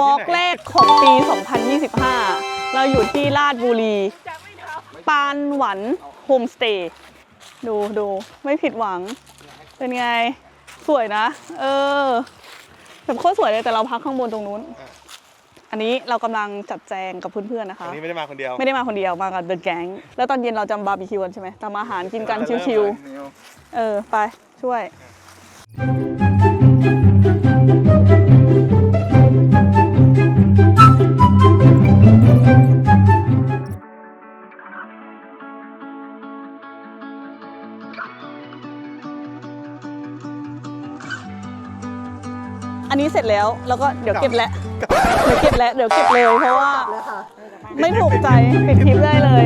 วอล์กแรกของปี 2025 เราอยู่ที่ลาดบุรี ปานหวันโฮมสเตย์ดูดูไม่ผิดหวัง เป็นไง สวยนะ เออแบบโคตรสวยเลยแต่เราพักข้างบนตรงนู้น อันนี้เรากำลังจัดแจงกับเพื่อนๆนะคะอันนี้ไม่ได้มาคนเดียว ไม่ได้มาคนเดียวมากับเดอะแก๊งแล้วตอนเย็นเราจะบาร์บีคิวกันใช่ไหมทำอาหารกินกันชิวๆเออไปช่วย อันนี้เสร็จแล้วแล้วก็เดี๋ยวเก็บแล้วเดี๋ยวเก็บแล้วเดี๋ยวเก็บเร็วเพราะว่า ไม่ถูกใจปิดคลิปได้เลย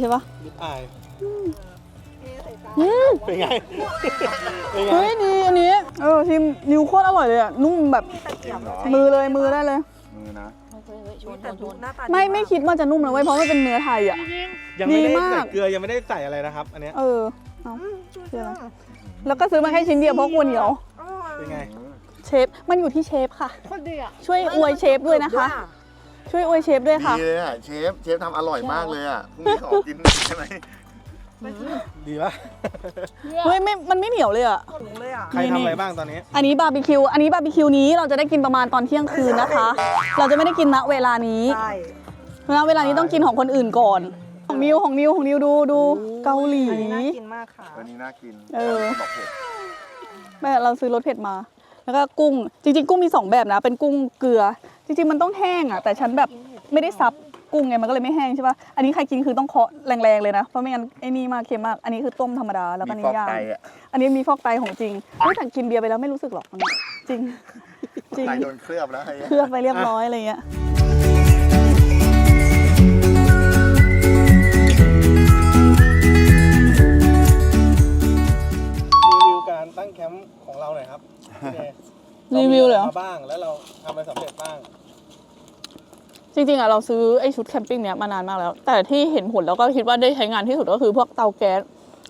ใช่ปะลิปอายอืมเป็นไง เป็นไง เฮ้ยดีอันนี้ เออชิมนิ้วโคตรอร่อยเลยอะ นุ่มแบบมือเลยมือได้เลย มือนะแต่ดูหน้าตาไม่ไม่คิดว่าจะนุ่มนะเว้ยเพราะมันเป็นเนื้อไทยอะ ยังไม่ได้ดีมาก ใส่เกลือยังไม่ได้ใส่อะไรนะครับ อันเนี้ยเออเอาคืออะไรแล้วก็ซื้อมาแค่ชิ้นเดียวเพราะกลัวเหนียว เป็นไง เชฟ มันอยู่ที่เชฟค่ะช่วยอวยเชฟด้วยนะคะ ช่วยอวยเชฟด้วยค่ะ ดีเลยอะเชฟเชฟทำอร่อยมากเลยอะพรุ่งนี้ขอกินใช่ไหมดีปะเฮ้ยไม่มันไม่เหนียวเลยอะถุงเลยอะ ใครทำอะไรบ้างตอนนี้ อันนี้บาร์บีคิว อันนี้บาร์บีคิวนี้เราจะได้กินประมาณตอนเที่ยงคืนนะคะ เราจะไม่ได้กินณเวลานี้ใช่ ณเวลานี้ต้องกินของคนอื่นก่อน ของนิวของนิวของนิวดูดูเกาหลี อันนี้น่ากินมากค่ะ วันนี้น่ากินเออ บอกเผ็ดแม่เราซื้อรสเผ็ดมา แล้วก็กุ้ง จริงๆ กุ้งมีสองแบบนะ เป็นกุ้งเกลือ จริงๆมันต้องแห้งอะแต่ฉันแบบไม่ได้ซับกุ้งไงมันก็เลยไม่แห้งใช่ปะอันนี้ใครกินคือต้องเคาะแรงๆเลยนะเพราะไม่งั้นไอ้นี่มากเค็มมากอันนี้คือต้มธรรมดาแล้วก็มีอันฟอนี้กย่างไตอะอันนี้มีฟอกไตของจริงไม่แต่กินเบียร์ไปแล้วไม่รู้สึกหรอกอันนี้จริงจริงไตโดนเคลือบแล้วไอ้เคลือบไปเรียบร้อยอะไรเงี้ยรีวิวการตั้งแคมป์ของเราหน่อยครับพี่เดย์ รีวิวเลยเหรอ มาบ้าง แล้วเราทำอะไรสำเร็จบ้าง จริงๆอะเราซื้อไอ้ชุดแคมปิ้งเนี้ยมานานมากแล้ว แต่ที่เห็นผลแล้วก็คิดว่าได้ใช้งานที่สุดก็คือพวกเตาแก๊ส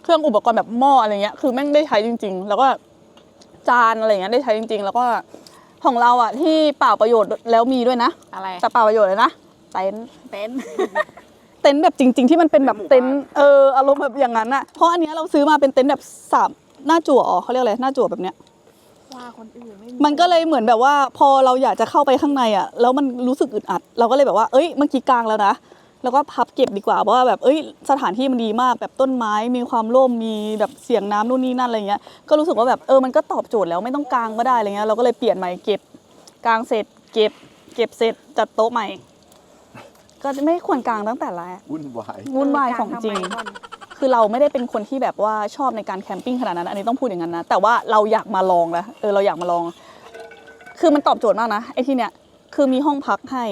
เครื่องอุปกรณ์แบบหม้ออะไรเงี้ยคือแม่งได้ใช้จริง ๆ แล้วก็จานอะไรเงี้ยได้ใช้จริง ๆ แล้วก็ของเราอะที่เปล่าประโยชน์แล้วมีด้วยนะอะไรแต่เปล่าประโยชน์เลยนะเต็นท์เต็นท์ เต็นท์แบบจริง ๆ ที่มันเป็นแบบเต็นท์เอออารมณ์แบบอย่างนั้นอะเพราะอันเนี้ยเราซื้อมาเป็นเต็นท์แบบสามหน้าจั่วอ๋อเขาเรียกอะไรหน้าจั่วแบบเนี้ย ว่าคนอื่นไม่มันก็เลยเหมือนแบบว่า พอเราอยากจะเข้าไปข้างในอะแล้วมันรู้สึกอึดอัด เราก็เลยแบบว่าเอ้ยเมื่อกี้กลางแล้วนะแล้วก็พับเก็บดีกว่าเพราะว่าแบบเอ้ยสถานที่มันดีมากแบบต้นไม้มีความร่มมีแบบเสียงน้ำนู่นนี่นั่นอะไรเงี้ยก็รู้สึกว่าแบบเออมันก็ตอบโจทย์แล้วไม่ต้องกลางก็ได้อะไรเงี้ยเราก็เลยเปลี่ยนใหม่เก็บกลางเสร็จเก็บ เก็บเสร็จจัดโต๊ะใหม่ ก็ไม่ควรกลางตั้งแต่แรกวุ่นวาย วุ่นวายของจริง คือเราไม่ได้เป็นคนที่แบบว่าชอบในการแคมปิ้งขนาดนั้น อันนี้ต้องพูดอย่างนั้นนะ แต่ว่าเราอยากมาลองนะเออเราอยากมาลอง คือมันตอบโจทย์มากนะไอ้ที่เนี้ยคือมีห้องพักให้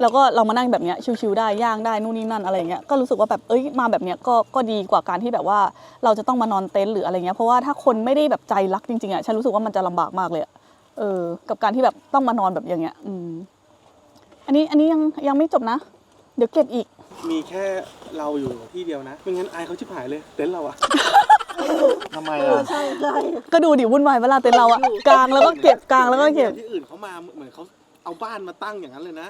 แล้วก็เรามานั่งแบบเนี้ยชิวๆได้ย่างได้นู่นนี่นั่นอะไรเงี้ยก็รู้สึกว่าแบบเอ้ยมาแบบเนี้ยก็ก็ดีกว่าการที่แบบว่าเราจะต้องมานอนเต็นท์หรืออะไรเงี้ยเพราะว่าถ้าคนไม่ได้แบบใจรักจริงๆอะฉันรู้สึกว่ามันจะลำบากมากเลยเออ กับการที่แบบต้องมานอนแบบอย่างเงี้ย อืม อันนี้อันนี้ยังยังไม่จบนะ เดี๋ยวเก็บอีก มีแค่เราอยู่ที่เดียวนะไม่งั้นอายเขาชิบหายเลยเต็นท์เราอะ ทำไมอะใช่ใช่ก็ดูดิวุ่นวายเวลาเต็นท์เราอะกลางแล้วก็เก็บกลางแล้วก็เก็บ ที่อื่นเขามาเหมือนเขาเอาบ้านมาตั้งอย่างนั้นเลยนะ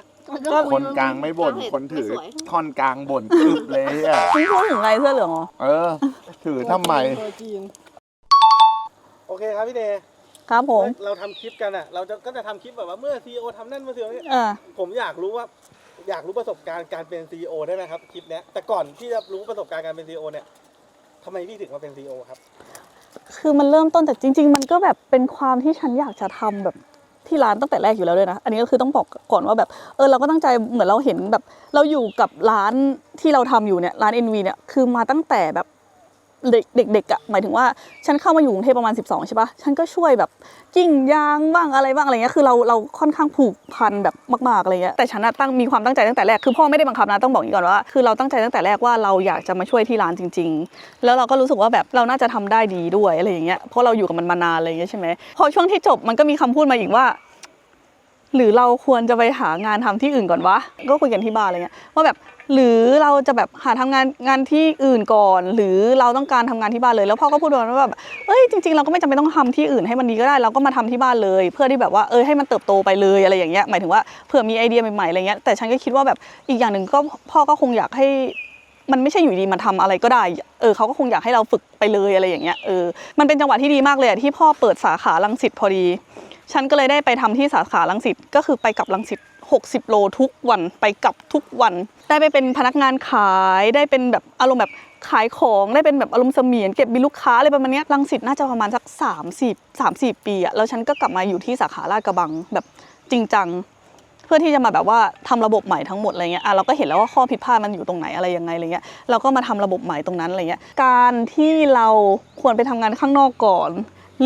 คนกลางไม่บ่น คนถือท่อนกลางบ่นกรึบเลยอะ คุณพูดถึงอะไรเสื้อเหลืองเหรอ เออ ถือทำไม โอเคครับพี่เดย์ครับผม เราทำคลิปกันอะเราจะก็จะทำคลิปแบบว่าเมื่อซีอทำนั่นเมื่อซีอนี่เออ ผมอยากรู้ว่า อยากรู้ประสบการณ์การเป็นซีอได้ไหมครับคลิปเนี้ยแต่ก่อนที่จะรู้ประสบการณ์การเป็นซีอเนี่ยทำไมพี่ถึงมาเป็นซีอครับ คือมันเริ่มต้นจากจริง ๆ มันก็แบบเป็นความที่ฉันอยากจะทำแบบที่ร้านตั้งแต่แรกอยู่แล้วด้วยนะ อันนี้ก็คือต้องบอกก่อนว่าแบบ เออเราก็ตั้งใจเหมือนเราเห็นแบบ เราอยู่กับร้านที่เราทำอยู่เนี่ยร้าน NV เนี่ยคือมาตั้งแต่แบบ เด็กเด็กๆอะหมายถึงว่าฉันเข้ามาอยู่กรุงเทพประมาณ 12 ใช่ปะฉันก็ช่วยแบบกิ่งยางบ้างอะไรบ้างอะไรเงี้ยคือเราเราค่อนข้างผูกพันแบบมากๆอะไรเงี้ยแต่ฉันตั้งมีความตั้งใจตั้งแต่แรกคือพ่อไม่ได้บังคับนะต้องบอกอย่างนี้ก่อนว่าคือเราตั้งใจตั้งแต่แรกว่าเราอยากจะมาช่วยที่ร้านจริง ๆ แล้วเราก็รู้สึกว่าแบบเราน่าจะทำได้ดีด้วยอะไรอย่างเงี้ยเพราะเราอยู่กับมันมานานอะไรเงี้ยใช่ไหมพอช่วงที่จบมันก็มีคำพูดมาอีกว่า หรือเราควรจะไปหางานทำที่อื่นก่อนวะก็คุยกันที่บ้านอะไรเงี้ยว่าแบบหรือเราจะแบบหาทำงานงานที่อื่นก่อน หรือเราต้องการทำงานที่บ้านเลยแล้วพ่อก็พูดประมาณว่าแบบเอ้ยจริงๆเราก็ไม่จำเป็นต้องทำที่อื่นให้มันดีก็ได้ เราก็มาทำที่บ้านเลย เพื่อที่แบบว่าเออให้มันเติบโตไปเลยอะไรอย่างเงี้ยหมายถึงว่าเผื่อมีไอเดียใหม่ๆอะไรเงี้ยแต่ฉันก็คิดว่าแบบอีกอย่างหนึ่งก็พ่อก็คงอยากให้มันไม่ใช่อยู่ดีมาทำอะไรก็ได้ เออเขาก็คงอยากให้เราฝึกไปเลยอะไรอย่างเงี้ย เออ มันเป็นจังหวะที่ดีมากเลยอะที่พ่อเปิดสาขาลังสิตพอดี ฉันก็เลยได้ไปทำที่สาขาลังสิตก็คือไปกลับลังสิต60 โลทุกวันไปกลับทุกวัน ได้ไปเป็นพนักงานขายได้เป็นแบบอารมณ์แบบขายของได้เป็นแบบอารมณ์เสมียนเก็บบิลลูกค้าอะไรประมาณเนี้ยลังสิตน่าจะประมาณสัก30 30ปีอะแล้วฉันก็กลับมาอยู่ที่สาขาลาดกระบังแบบจริงจังเพื่อที่จะมาแบบว่าทำระบบใหม่ทั้งหมดอะไรเงี้ยอะเราก็เห็นแล้วว่าข้อผิดพลาดมันอยู่ตรงไหนอะไรยังไงอะไรเงี้ยเราก็มาทำระบบใหม่ตรงนั้นอะไรเงี้ยการที่เราควรไปทำงานข้างนอกก่อน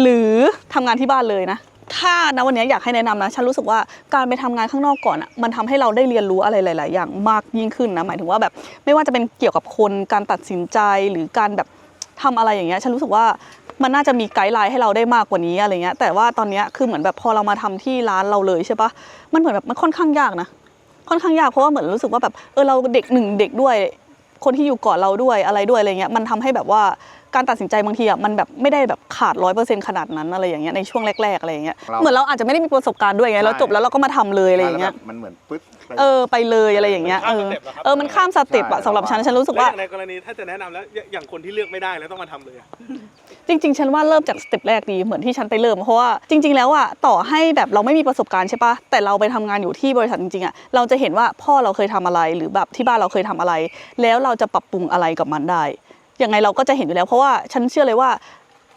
หรือทำงานที่บ้านเลยนะ ถ้านะวันนี้อยากให้แนะนำนะ ฉันรู้สึกว่าการไปทำงานข้างนอกก่อนอะมันทำให้เราได้เรียนรู้อะไรหลาย ๆ อย่างมากยิ่งขึ้นนะ หมายถึงว่าแบบไม่ว่าจะเป็นเกี่ยวกับคนการตัดสินใจหรือการแบบทำอะไรอย่างเงี้ยฉันรู้สึกว่ามันน่าจะมีไกด์ไลน์ให้เราได้มากกว่านี้อะไรเงี้ยแต่ว่าตอนเนี้ยคือเหมือนแบบพอเรามาทำที่ร้านเราเลยใช่ปะมันเหมือนแบบมันค่อนข้างยากนะ ค่อนข้างยากเพราะว่าเหมือนรู้สึกว่าแบบเออเราเด็กหนึ่งเด็กด้วย คนที่อยู่ก่อนเราด้วยอะไรด้วยอะไรเงี้ยมันทำให้แบบว่า การตัดสินใจบางทีอะมันแบบไม่ได้แบบขาดร้อยเปอร์เซ็นต์ขนาดนั้นอะไรอย่างเงี้ยในช่วงแรกๆอะไรอย่างเงี้ยเราเหมือนเราอาจจะไม่ได้มีประสบการณ์ด้วยไงใช่เราจบแล้วเราก็มาทำเลยอะไรอย่างเงี้ย แล้วแบบมันเหมือนปึ๊ดไป เออไปเลยอะไรอย่างเงี้ยเออเออมันข้ามสเต็ปอะใช่ สำหรับฉันฉันรู้สึกแล้วว่า อย่างในกรณีถ้าจะแนะนำแล้วอย่อย่างคนที่เลือกไม่ได้แล้วต้องมาทำเลยอะจริงๆ ฉันว่าเริ่มจากสเต็ปแรกดีเหมือนที่ฉันไปเริ่มเพราะว่าจริง ๆ แล้วอะต่อให้แบบเราไม่มีประสบการณ์ใช่ปะแต่เราไปทำงานอยู่ที่บริษัทจริงๆอะเราจะเห็นว่าพ่อเราเคยทำอะไรหรือแบบที่บ้านเราเคยทำอะไร แล้วเราจะปรับปรุงอะไรกับมันได้ ยังไงเราก็จะเห็นอยู่แล้ว เพราะว่าฉันเชื่อเลยว่า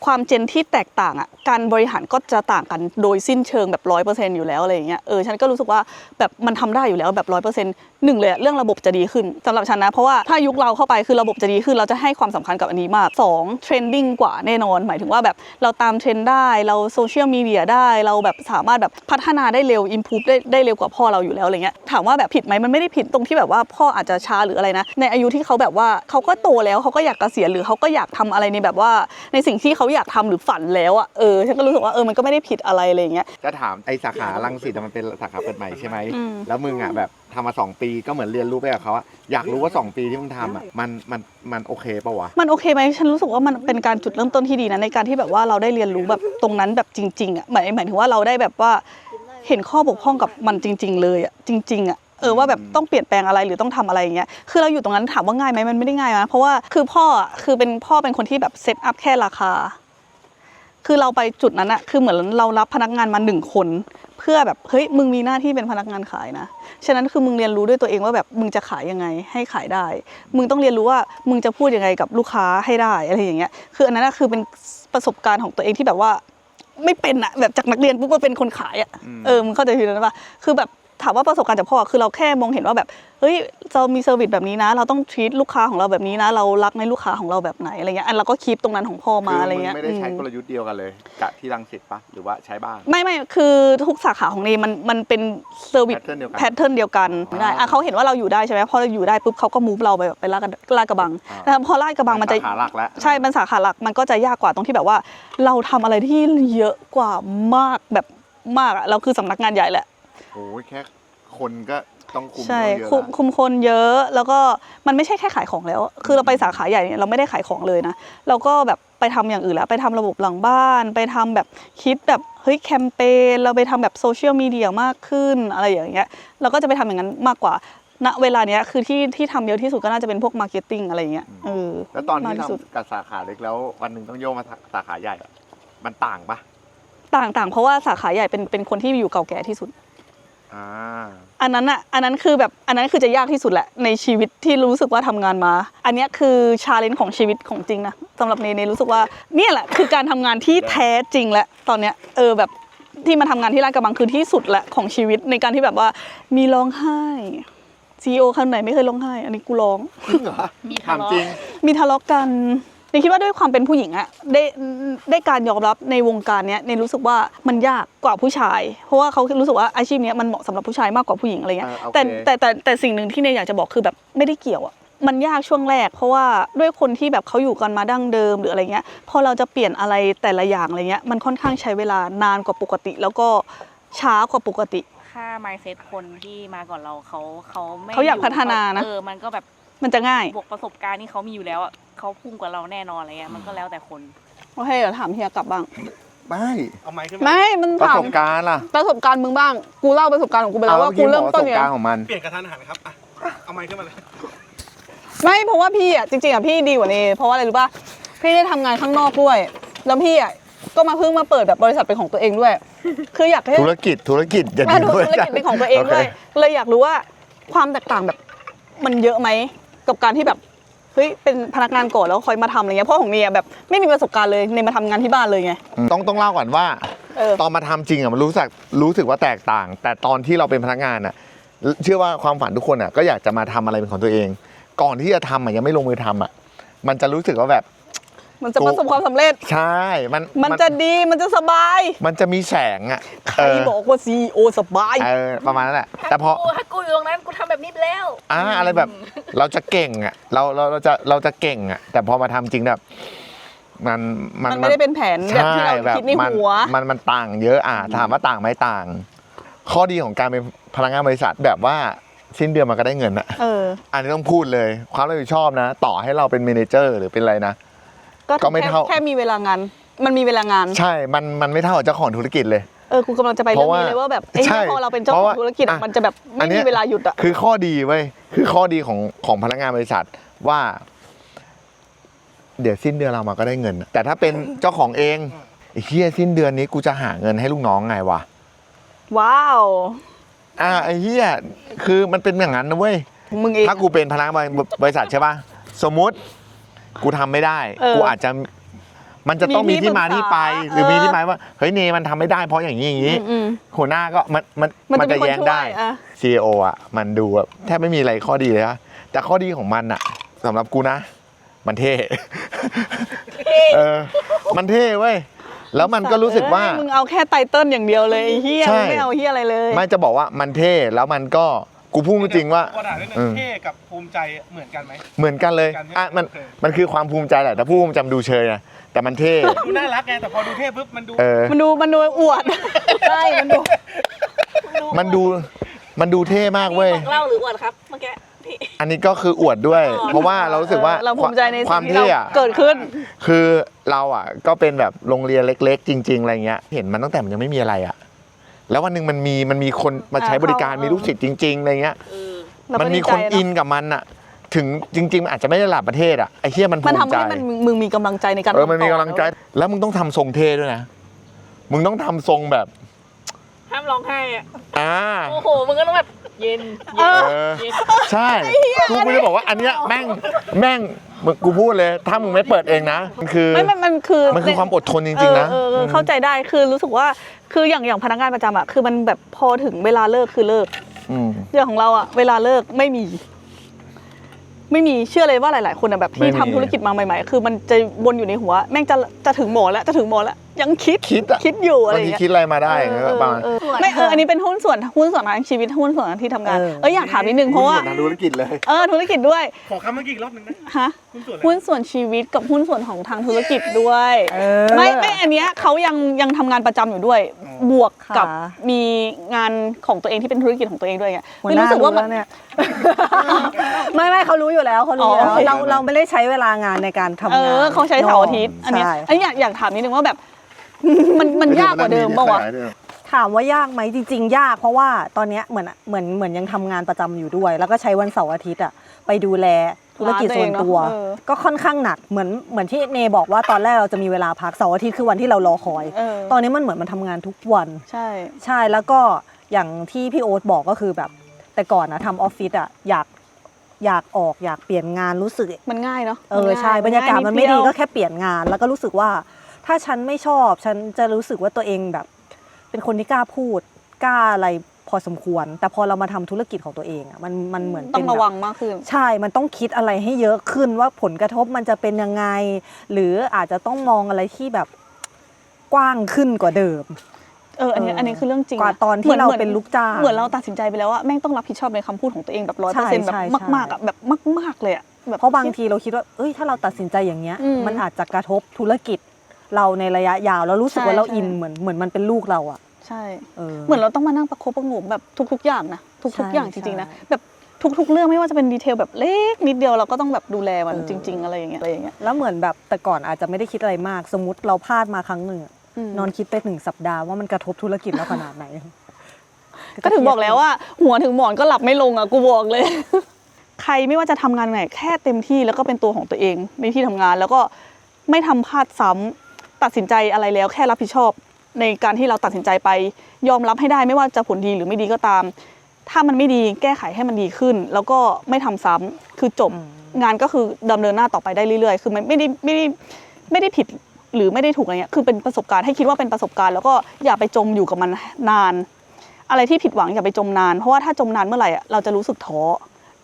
ความเจนที่แตกต่างอะการบริหารก็จะต่างกันโดยสิ้นเชิงแบบร้อยเปอร์เซ็นต์อยู่แล้วอะไรอย่างเงี้ยเออฉันก็รู้สึกว่าแบบมันทำได้อยู่แล้วแบบร้อยเปอร์เซ็นต์หนึ่งเลยอะเรื่องระบบจะดีขึ้นสำหรับฉันนะ เพราะว่าถ้ายุคเราเข้าไปคือระบบจะดีขึ้น เราจะให้ความสำคัญกับอันนี้มากสองเทรนดิ้งกว่าแน่นอน หมายถึงว่าแบบเราตามเทรนด์ได้เราโซเชียลมีเดียได้เราแบบสามารถแบบพัฒนาได้เร็วอินพูได้ได้เร็วกว่าพ่อเราอยู่แล้วอะไรเงี้ยถามว่าแบบผิดไหมมันไม่ได้ผิดตรงที่แบบว่าพ่ออาจจะช้าหรืออะไรนะ ในอายุที่เขาแบบว่าเขาก็โตแล้วเขาก็อยากเกษียณหรือเขาก็อยากทำอะไรในแบบว่า ในสิ่งที่เขาอยากทำหรือฝันแล้วอะเออฉันก็รู้สึกว่าเออมันก็ไม่ได้ผิดอะไรอะไรอย่างเงี้ยจะถามไอสาขาลังสิตอะมันเป็นสาขาเปิดใหม่ใช่ไหมอืมแล้วมึงอะแบบทำมาสองปีก็เหมือนเรียนรู้ไปกับเขาอะอยากรู้ว่าสองปีที่มึงทำอะมันมันมันโอเคปะวะ มันโอเคไหมฉันรู้สึกว่ามันเป็นการจุดเริ่มต้นที่ดีนะในการที่แบบว่าเราได้เรียนรู้แบบตรงนั้นแบบจริงๆอะหมายหมายถึงว่าเราได้แบบว่าเห็นข้อบกพร่องกับมันจริง ๆ เลยอะจริงๆอะเออว่าแบบต้องเปลี่ยนแปลงอะไรหรือต้องทำอะไรอย่างเงี้ย คือเราอยู่ตรงนั้นถามว่าง่ายไหมมันไม่ได้ง่ายนะเพราะว่าคือพ่ออะคือเป็นพ่อเป็นคนที่แบบเซตอัพแค่ราคา คือเราไปจุดนั้นอะคือเหมือนเรารับพนักงานมาหนึ่งคนเพื่อแบบเฮ้ยมึงมีหน้าที่เป็นพนักงานขายนะ ฉะนั้นคือมึงเรียนรู้ด้วยตัวเองว่าแบบมึงจะขายยังไงให้ขายได้ มึงต้องเรียนรู้ว่ามึงจะพูดยังไงกับลูกค้าให้ได้อะไรอย่างเงี้ย คืออันนั้นอะคือเป็นประสบการณ์ของตัวเองที่แบบว่าไม่เป็นอะแบบจากนักเรียนปุ๊บมาเป็นคนขายอะอืมเออมึงเข้าใจผิดแล้วปะคือแบบ ถามว่าประสบการณ์จากพ่อคือเราแค่มองเห็นว่าแบบเฮ้ยเรามีเซอร์วิสแบบนี้นะ เราต้องท e ี t ลูกค้าของเราแบบนี้นะ เรารักในลูกค้าของเราแบบไหนอะไรเงี้ยอันเราก็คีปตรงนั้นของพ่อมาคืออะไรมึงเงี้ยไม่ได้ใช้อืมกลยุทธ์เดียวกันเลยกับที่รังสิตปะหรือว่าใช้บ้างไม่ไม่คือทุกสาขาของเนมันมันเป็นเซอร์วิส Pattern เดียวกันแพทเทิร์นเดียวกันไม่ได้อะเขาเห็นว่าเราอยู่ได้ใช่ไหมพอเราอยู่ได้ปุ๊บเขาก็มูฟเราไปแบบไปลาดกระลาดกระบังอ่าแต่พอลาดกระบังมันจะสาขาหลักแล้วใช่เป็นสาขาหลักมันก็จะยากกว่าตรงที่แบบว่า เราทำอะไรที่เยอะกว่ามากแบบมากอะเราคือสำนักงานใหญ่แหละ โอ้ยแค่คนก็ต้องคุมใช่เยอะคุมละคุมคนเยอะแล้วก็มันไม่ใช่แค่ขายของแล้ว คือเราไปสาขาใหญ่เนี่ยเราไม่ได้ขายของเลยนะ เราก็แบบไปทำอย่างอื่นแล้ว ไปทำระบบหลังบ้าน ไปทำแบบคิดแบบเฮ้ยแคมเปญเราไปทำแบบโซเชียลมีเดียมากขึ้นอะไรอย่างเงี้ยเราก็จะไปทำอย่างนั้นมากกว่าณเวลาเนี้ยคือที่ที่ทำเยอะที่สุดก็น่าจะเป็นพวกมาร์เก็ตติ้งอะไรอย่างเงี้ยเออแล้วตอนที่มากที่สุดทำกับสาขาเล็กแล้ว วันหนึ่งต้องโยกมาสาขาใหญ่อะมันต่างปะต่างต่างเพราะว่าสาขาใหญ่เป็นเป็นคนที่อยู่เก่าแก่ที่สุด อ่าอันนั้นอะอันนั้นคือแบบอันนั้นคือจะยากที่สุดแหละในชีวิตที่รู้สึกว่าทำงานมา อันเนี้ยคือชาเลนจ์ของชีวิตของจริงนะสำหรับเนเนรู้สึกว่าเนี่ยแหละคือการทำงานที่แท้จริงและตอนเนี้ยเออแบบที่มาทำงานที่ร้านกระบังคือที่สุดแหละของชีวิตในการที่แบบว่ามีร้องไห้ซีโอคนไหนไม่เคยร้องไห้ อันนี้กูร้องจริงเหรอถามจริง มีทะเลาะกัน นี่คิดว่าด้วยความเป็นผู้หญิงอะได้ได้การยอมรับในวงการเนี้ยในรู้สึกว่ามันยากกว่าผู้ชาย เพราะว่าเขารู้สึกว่าอาชีพเนี้ยมันเหมาะสำหรับผู้ชายมากกว่าผู้หญิงอะไรเงี้ยอ่าโอเคแต่แต่แต่แต่สิ่งหนึ่งที่เนยอยากจะบอกคือแบบไม่ได้เกี่ยวอะมันยากช่วงแรก เพราะว่าด้วยคนที่แบบเขาอยู่กันมาดั้งเดิมหรืออะไรเงี้ยพอเราจะเปลี่ยนอะไรแต่ละอย่างอะไรเงี้ยมันค่อนข้างใช้เวลานานกว่าปกติ แล้วก็ช้ากว่าปกติ ค่า mindset คนที่มาก่อนเราเขาเขาไม่เขาอยากพัฒนานะเออมันก็แบบมันจะง่ายบวกประสบการณ์ที่เขามีอยู่แล้วอะ เขาพุ่งกว่าเราแน่นอนอะไรเงี้ยมันก็แล้วแต่คน โอเคเดี๋ยวถามเฮียกลับบ้าง ไม่เอาไม้ขึ้นมา ไม่มันประถาสมบการณ์ล่ะประสบการณ์มึงบ้าง กูเล่าประสบการณ์ของกูไปแล้วว่ากูอเริ่มมื่อต้นประสเนี่บยการณ์ของมัน เปลี่ยนกระทันหันครับอะเอาไม้ขึ้นมาเลยไม่เพราะว่าพี่อะจริงๆอะพี่ดีกว่านี้เพราะว่าอะไรรู้ป่ะพี่ได้ทำงานข้างนอกด้วย แล้วพี่อะก็มาเพิ่งมาเปิดแบบบริษัทเป็นของตัวเองด้วย คืออยากให้ ธุรกิจธุรกิจอย่ามาดีดูด้วยธุรกิจเป็นของตัวเองด้วย โคเลยอยากรู้ว่าความแตกต่างแบบมันเยอะไหมกับการที่แบบเฮ้ยเป็นพนักงานก่อนแล้วคอยมาทำอะไรเงี้ยเพราะของเนี่ยแบบไม่มีประสบการณ์เลยในมาทำงานที่บ้านเลยไงอืมต้องต้องเล่าก่อนว่า เออ ตอนมาทำจริงอะมันรู้สึกรู้สึกว่าแตกต่าง แต่ตอนที่เราเป็นพนักงานอะเชื่อว่าความฝันทุกคนอะก็อยากจะมาทำอะไรเป็นของตัวเอง ก่อนที่จะทำอะยังไม่ลงมือทำอะมันจะรู้สึกว่าแบบมันจะประสบความสำเร็จ ใช่มันมันจะดีมันจะสบายมันจะมีแสงอะใครบอกว่าซีโอสบายเออประมาณนั้นแหละแต่พอกูถ้ากู แบบนี้ไปแล้ว อ่าอะไรแบบ เราจะเก่งอะ เราเราเราจะเราจะเก่งอะ แต่พอมาทำจริงแบบ มันมันมันไม่ได้เป็นแผนแบบที่เราแบบคิดในมันหัว มันมันต่างเยอะอะถามว่าต่างไหมต่าง ข้อดีของการเป็นพนักงานบริษัทแบบว่าสิ้นเดือนมันก็ได้เงินอะเออ อันนี้ต้องพูดเลย ความรับผิดชอบนะ ต่อให้เราเป็นเมเนเจอร์หรือเป็นอะไรนะ ก็ไม่แค่เท่า แค่มีเวลางาน มันมีเวลางาน ใช่ มันมันไม่เท่ากับเจ้าของธุรกิจเลย เออกูกำลังจะไปเพเรื่องราะว่านี้เลยว่าแบบไอ้ใช่เนี่ยพอเราเป็นเจ้าเพขราะองว่าธุรกิจอะอะมันจะแบบอัไม่นเนี้มียเวลาหยุดอะคือข้อดีเว้ยคือข้อดีของของพนักงานบริษัทว่า เดี๋ยวสิ้นเดือนเรามาก็ได้เงิน แต่ถ้าเป็นเจ้าของเองไอ้เฮียสิ้นเดือนนี้กูจะหาเงินให้ลูกน้องไงวะว้าวอ่าไอ้เฮียคือมันเป็นอย่างนั้นนะเว้ยมึงเองถ้ากูเป็นพนักงานบริษัทใช่ป่ะสมมุติกูทำไม่ได้เออกูอาจจะ มันจะต้องมีมีที่ที่มาปรึกษาที่ไป หรือเออมีที่มาว่าเฮ้ยเนมันทำไม่ได้เพราะอย่างนี้อย่างนี้อืมหัวหน้าก็มันมันมันมันจะจะมีคนแย้งช่วยได้อะ CEO อะ มันดูแบบแทบไม่มีอะไรข้อดีเลยนะแต่ข้อดีของมันอะสำหรับกูนะ มันเท่เออมันเท่เว้ยแล้วมันก็รู้สึกว่าเอ้ยมึงเอาแค่ไตเติ้ลอย่างเดียวเลยไอ้เฮียใช่มึงไม่เอาเฮียอะไรเลย ไม่จะบอกว่ามันเท่แล้วมันก็กูพูดจริงๆว่าขอถามนิดนึอืงมเท่กับภูมิใจเหมือนกันไหมเหมือนกันเลยเหมือนกันอะมันโอเคมันคือความภูมิใจแหละแต่ผู้ภูมิใจมันดูเชยนะ แต่มันเท่ ดูน่ารักไงแต่พอดูเท่ปุ๊บมันดูเออ มันดูมันดูอวด ใช่มันดูมันดู มันดูเท่มากเว้ยเล่าหรืออวดครับเมื่อกี้พี่ อันนี้ก็คืออวดด้วย เพราะว่าเรารู้สึกว่าเออเราภูมิใจในคสิ่วามงที่เท่เราอะ เกิดขึ้น คือเราอะก็เป็นแบบโรงเรียนเล็ก ๆ จริง ๆอะไรเงี้ย เห็นมันตั้งแต่มันยังไม่มีอะไรอะ แล้ววันหนึ่งมันมีมันมีคนมาใช้บริการอ่าเขามีลูกศิษย์จริง ๆอะไรเงี้ยเออเราก็มันมีดีใจคนเอะ อินกับมันอะ ถึงจริง ๆ มันอาจจะไม่ได้ระดับประเทศอะไอ้เหี้ยมันภูมันมิทำใจให้มันมึงมึงมีกำลังใจในการเออมันมีทำต่กำลังใจ แล้วมึงต้องทำทรงเท่ด้วยนะมึงต้องทำทรงแบบห้ามร้องไห้อะอ่า โอ้โหมึงก็ต้องแบบเย็นเอเย็นอเออ เย็นใช่กูกูจะบอกว่าอันเนี้ยแม่งแม่งมึงกูพูดเลย ถ้ามึงไม่เปิดเองนะมันคือ ไม่มันมันคือมันคือความอดทนจริง ๆ นะ เออเออเออเข้าใจได้คือรู้สึกว่าคืออย่างอย่างพนักงานประจำอะคือมันแบบพอถึงเวลาเลิกคือเลิกอืม อย่างของเราอะเวลาเลิกไม่มี ไม่มีเชื่อเลยว่าหลาย ๆ คนอะแบบไม่ที่มี ทำธุรกิจมาใหม่ ๆ คือมันจะวนอยู่ในหัว แม่งจะจะถึงหมอแล้วจะถึงหมอแล้วยังคิดคิดอะคิดอยู่อะไรบางอย่างทีเงี้ยคิดอะไรมาได้เออก็ประมาณ เออเออไม่เอออันนี้เป็นหุ้นส่วนหุ้นส่วนทางชีวิตหุ้นส่วนทางที่ทำงานเออ เอออยากถามนิดนึงเพราะว่าทางธุรกิจเลย เออธุรกิจด้วยขอคำเมื่อกี้อีกรอบหนึงนะฮะ คุณส่วนอะไร หุ้นส่วนชีวิตกับหุ้นส่วนของทางธุรกิจด้วยเออไม่ไม่อันเนี้ยเขายังยังทำงานประจำอยู่ด้วยบวกกับค่ะ มีงานของตัวเองที่เป็นธุรกิจของตัวเองด้วยไงหัวไม่หน้ารู้สึกว่ามันแล้วเนี่ย ไม่ ไม่เขารู้อยู่แล้วเขารู้อยู่อ๋แล้อวโอเค เราเราไม่ได้ใช้เวลางานในการทำานเองอเขาใช้เสาร์อาทิตย์อันเนี้ยใช่อันนี้อยากอยากถามนิดนึงว่าแบบ มันมันยากกว่าเดิมป่าวะ ถามว่ายากไหมจริง ๆ ยาก เพราะว่าตอนเนี้ยเหมือนเหมือนเหมือนยังทำงานประจำอยู่ด้วย แล้วก็ใช้วันเสาร์อาทิตย์อะไปดูแลธุรกิจส่วนตัว ร้านตัวเองเนอะเออ ก็ค่อนข้างหนักเหมือนเหมือนที่เนบอกว่าตอนแรกเราจะมีเวลาพักเสาร์อาทิตย์คือวันที่เรารอคอย เออตอนนี้มันเหมือนมันทำงานทุกวัน ใช่ ใช่แล้วก็อย่างที่พี่โอ๊ตบอกก็คือแบบ แต่ก่อนนะทำออฟฟิศอะอยาก อยากออกอยากเปลี่ยนงานรู้สึก มันง่ายเนาะเออใช่บรรยากาศมันไม่ดีก็แค่เปลี่ยนงาน แล้วก็รู้สึกว่าถ้าฉันไม่ชอบ ฉันจะรู้สึกว่าตัวเองแบบ เป็นคนที่กล้าพูดกล้าอะไรพอสมควร แต่พอเรามาทำธุรกิจของตัวเองอะมันมันเหมือนต้อเป็งนระแบบวังมากขึ้น ใช่ มันต้องคิดอะไรให้เยอะขึ้นว่าผลกระทบมันจะเป็นยังไง หรืออาจจะต้องมองอะไรที่แบบกว้างขึ้นกว่าเดิม เอออันนี้เอออัอันนี้คือเรื่องจริงกว่าะตอนที่หมืเราหมืเป็นลูกจ้างเหมือนเราตัดสินใจไปแล้วว่าแม่งต้องรับผิดชอบในคำพูดของตัวเองแบบร้อยเปอร์เซ็นต์แบบใช่ใช่มากๆอะแบบมาก ๆเลยอะแบบเพราะบางทีเราคิดว่าเอ้ยถ้าเราตัดสินใจอย่างเงี้ยอืมมันอาจจะกระทบธุรกิจเราในระยะยาวแล้วรู้สึกใช่ว่าเราใช่อินเหมือนเหมือนมันเป็นลูกเราอะใช่เออเหมือนเราต้องมานั่งประคบประหงมแบบทุก ๆ อย่างนะทุกใช่ๆอย่างจริงๆนะใช่แบบทุก ๆ เรื่องไม่ว่าจะเป็นดีเทลแบบเล็กนิดเดียวเราก็ต้องแบบดูแลมันเออจริง ๆ อะไรอย่างเงี้ยอะไรอย่างเงี้ยแล้วเหมือนแบบแต่ก่อนอาจจะไม่ได้คิดอะไรมาก สมมติเราพลาดมาครั้งหนึ่งอะอืม นอนคิดไปหนึ่งสัปดาห์ว่ามันกระทบธุรกิจเราขนาดไหน ก็ถึงบอกแล้วว่า หัวถึงหมอนก็หลับไม่ลงอะกูบอกเลย ใครไม่ว่าจะทำงานไหนแค่เต็มที่แล้วก็เป็นตัวของตัวเองในที่ทำงานแล้วก็ไม่ทำพลาดซ้ำตัดสินใจอะไรแล้วแค่รับผิดชอบ ในการที่เราตัดสินใจไป ยอมรับให้ได้ไม่ว่าจะผลดีหรือไม่ดีก็ตาม ถ้ามันไม่ดีแก้ไขให้มันดีขึ้น แล้วก็ไม่ทำซ้ำคือจบอืมงานก็คือดำเนินหน้าต่อไปได้เรื่อยๆ คือมันไม่ได้ไม่ได้ไม่ได้ผิด หรือไม่ได้ถูกอะไรเงี้ยคือเป็นประสบการณ์ให้คิดว่าเป็นประสบการณ์แล้วก็อย่าไปจมอยู่กับมันนาน อะไรที่ผิดหวังอย่าไปจมนาน เพราะว่าถ้าจมนานเมื่อไหร่อะเราจะรู้สึกท้อ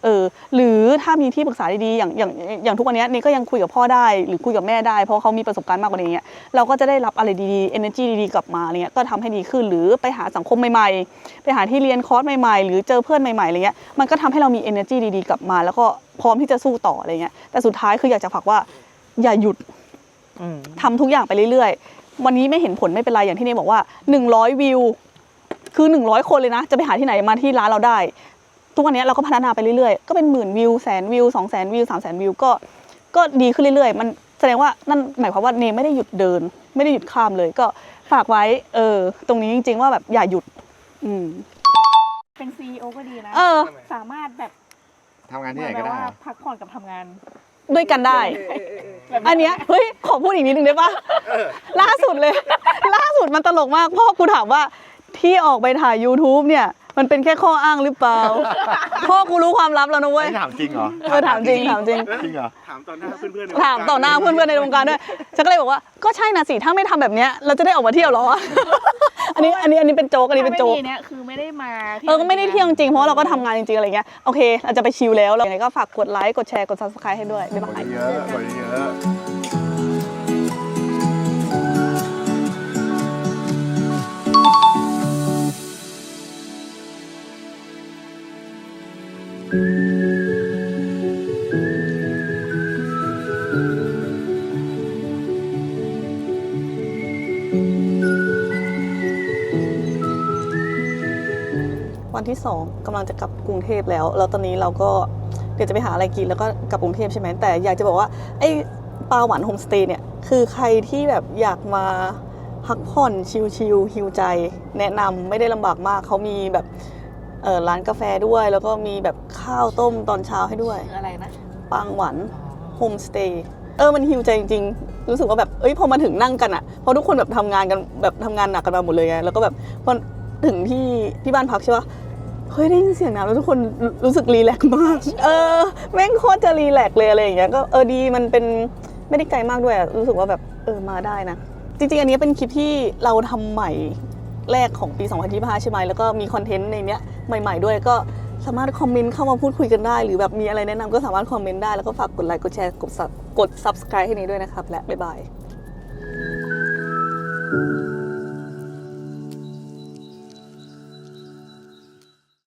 เออหรือถ้ามีที่ปรึกษาดีๆอย่างอย่างอย่างทุกวันนี้นี่ก็ยังคุยกับพ่อได้หรือคุยกับแม่ได้ เพราะเขามีประสบการณ์มากกว่านี้เงี้ยเราก็จะได้รับอะไรดีๆ energy ดีๆกลับมาอะไรเงี้ยก็ทำให้ดีขึ้นหรือไปหาสังคมใหม่ๆ ไปหาที่เรียนคอร์สใหม่ๆ หรือเจอเพื่อนใหม่ๆอะไรเงี้ยมันก็ทำให้เรามี energy ดีๆกลับมา แล้วก็พร้อมที่จะสู้ต่ออะไรเงี้ยแต่สุดท้ายคืออยากจะฝากว่าอย่าหยุด ทำทุกอย่างไปเรื่อยๆ วันนี้ไม่เห็นผลไม่เป็นไรอย่างที่เนยบอกว่า 100 วิว คือ 100 คนเลยนะ จะไปหาที่ไหนมาที่ร้านเราได้ ทุกวันนี้เราก็พัฒนาไปเรื่อยๆ ก็เป็นหมื่นวิวแสนวิวสองแสนวิวสามแสนวิวก็ ก็ดีขึ้นเรื่อยๆ มันแสดงว่านั่นหมายความว่าเนยไม่ได้หยุดเดิน ไม่ได้หยุดข้ามเลย ก็ฝากไว้ เออ ตรงนี้จริง ๆ ว่าแบบอย่าหยุด อืม เป็นซีอก็ดีนะ เออ สามารถแบบทำงานที่เหไหนมือนก็แบบได้ว่าเหรอพักผ่อนกับทำงาน ด้วยกันได้ อันเนี้ยเฮ้ยขอพูดอีกนิดนึงได้ปะล่าสุดเลย ล่าสุดมันตลกมากพ่อกูถามว่าที่ออกไปถ่าย YouTube เนี่ย มันเป็นแค่ข้ออ้างหรือเปล่า พ่อกูรู้ความลับแล้วนะเว้ย ไม่ถามจริงเหรอเออถามจริงถามจริง จริงเหรอ ถามต่อหน้าเพื่อนๆในถามต่อหน้าเพื่อนๆในวงการด้วยฉันก็เลยบอกว่าก็ใช่นะสิถ้าไม่ทำแบบเนี้ยเราจะได้ออกมาเที่ยวเหรอ อันนี้อันนี้อันนี้เป็นโจ๊กอันนี้เป็นโจ๊กถ้าไม่มีเนี่ยคือไม่ได้มาเออก็ไม่ได้เที่ยวจริงๆเพราะว่าเราก็ทำงานจริงๆอะไรเงี้ยโอเคเราจะไปชิลแล้วแล้วยังไงก็ฝากกดไลค์กดแชร์กด subscribe ให้ด้วยบ๊ายบาย เยอะกว่าเยอะ วันที่สองกำลังจะกลับกรุงเทพแล้ว แล้วตอนนี้เราก็เดี๋ยวจะไปหาอะไรกินแล้วก็กลับกรุงเทพใช่ไหมแต่อยากจะบอกว่าไอ้ปลาหวานโฮมสเตย์เนี่ยคือใครที่แบบอยากมาพักผ่อนชิลๆฮิวใจ แนะนำไม่ได้ลำบากมากเขามีแบบ เออร้านกาแฟด้วย แล้วก็มีแบบข้าวต้มตอนเช้าให้ด้วย คืออะไรนะปางหวันโฮมสเตย์เออมันฮิวใจจริงๆ รู้สึกว่าแบบเอ้ยพอมาถึงนั่งกันอะเพราะทุกคนแบบทำงานกันแบบทำงานหนักกันมาหมดเลยไงแล้วก็แบบพอถึงที่ที่บ้านพักใช่ปะเฮ้ยได้ยินเสียงน้ำแล้วทุกคนรู้รู้สึกรีแลกซ์มาก เออแม่งโคตรจะรีแลกซ์เลยอะไรอย่างเงี้ยก็เออดีมันเป็นไม่ได้ไกลมากด้วยอะรู้สึกว่าแบบเออมาได้นะ จริงๆ อันนี้เป็นคลิปที่เราทำใหม่ แรกของปี 2025 ใช่ไหมแล้วก็มีคอนเทนต์ในเนี้ยใหม่ๆด้วยก็สามารถคอมเมนต์เข้ามาพูดคุยกันได้ หรือแบบมีอะไรแนะนำก็สามารถคอมเมนต์ได้แล้วก็ฝากกดไลค์กดแชร์กดกด subscribe ให้นี้ด้วยนะครับและบ๊ายบาย thank you